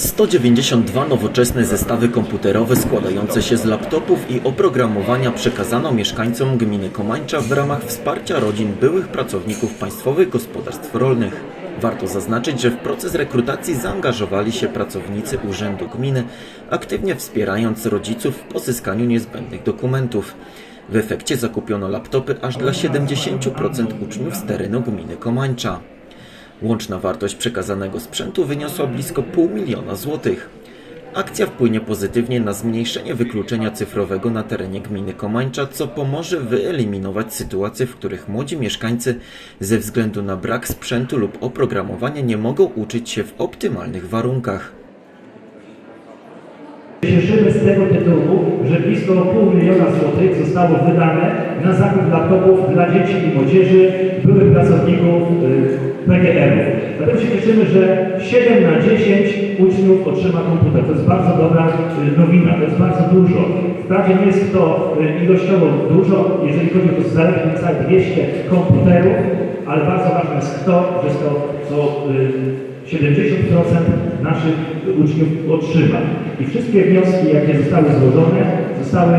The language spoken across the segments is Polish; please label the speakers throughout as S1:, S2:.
S1: 192 nowoczesne zestawy komputerowe składające się z laptopów i oprogramowania przekazano mieszkańcom gminy Komańcza w ramach wsparcia rodzin byłych pracowników państwowych gospodarstw rolnych. Warto zaznaczyć, że w proces rekrutacji zaangażowali się pracownicy Urzędu Gminy, aktywnie wspierając rodziców w pozyskaniu niezbędnych dokumentów. W efekcie zakupiono laptopy aż dla 70% uczniów z terenu gminy Komańcza. Łączna wartość przekazanego sprzętu wyniosła blisko pół miliona złotych. Akcja wpłynie pozytywnie na zmniejszenie wykluczenia cyfrowego na terenie gminy Komańcza, co pomoże wyeliminować sytuacje, w których młodzi mieszkańcy ze względu na brak sprzętu lub oprogramowania nie mogą uczyć się w optymalnych warunkach.
S2: Cieszymy z tego tytułu, że pół miliona złotych zostało wydane na zakup laptopów dla dzieci i młodzieży, byłych pracowników y, PGR-ów. Dlatego się cieszymy, że 7 na 10 uczniów otrzyma komputer. To jest bardzo dobra y, nowina, to jest bardzo dużo. Wprawdzie nie jest to y, ilościowo dużo, jeżeli chodzi o to zaledwie niecałe 200 komputerów, ale bardzo ważne jest to, że jest to co 70% naszych uczniów otrzyma. I wszystkie wnioski, jakie zostały złożone, zostały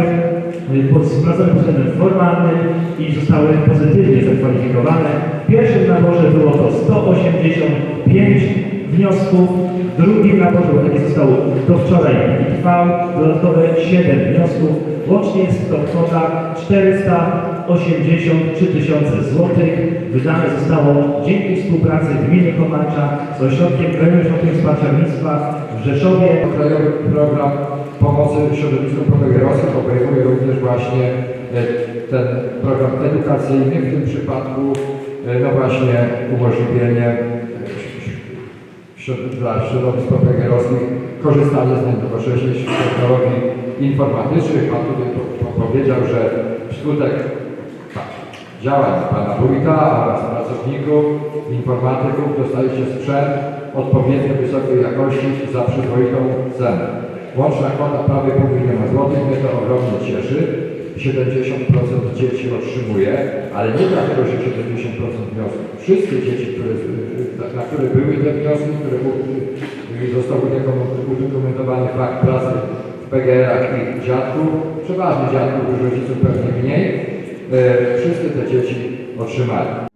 S2: y, sprawdzone pod względem formalnym i zostały pozytywnie zakwalifikowane. W pierwszym naborze było to 185 wniosków, w drugim naborze, bo takie zostało do wczoraj i trwał, dodatkowe 7 wniosków. Łącznie jest to kwota 483 tysiące złotych. Wydane zostało dzięki współpracy Gminy Komancza z Ośrodkiem Krajowym Ośrodkiem Wsparcia Rolnictwa w Rzeszowie.
S3: Krajowy program pomocy środowisku propagierowskim obejmuje również właśnie e, ten program edukacyjny, w tym przypadku e, no właśnie umożliwienie e, dla środowisk propagierowskich korzystanie z najnowocześniejszych technologii informatycznych. Pan tutaj po, po, powiedział, że wskutek tak, działań Pana Wójta oraz pracowników, informatyków dostaje się sprzęt odpowiednio wysokiej jakości za przyzwoitą cenę. Łączna kwota prawie pół miliona złotych, mnie to ogromnie cieszy. 70% dzieci otrzymuje, ale nie dlatego, że 70% wniosków. Wszystkie dzieci, które, na- które były te wnioski, które u- został udokumentowany fakt pracy PGR-ach ich dziadków, przeważnie dziadków, już rodziców pewnie mniej, e, wszystkie te dzieci otrzymali.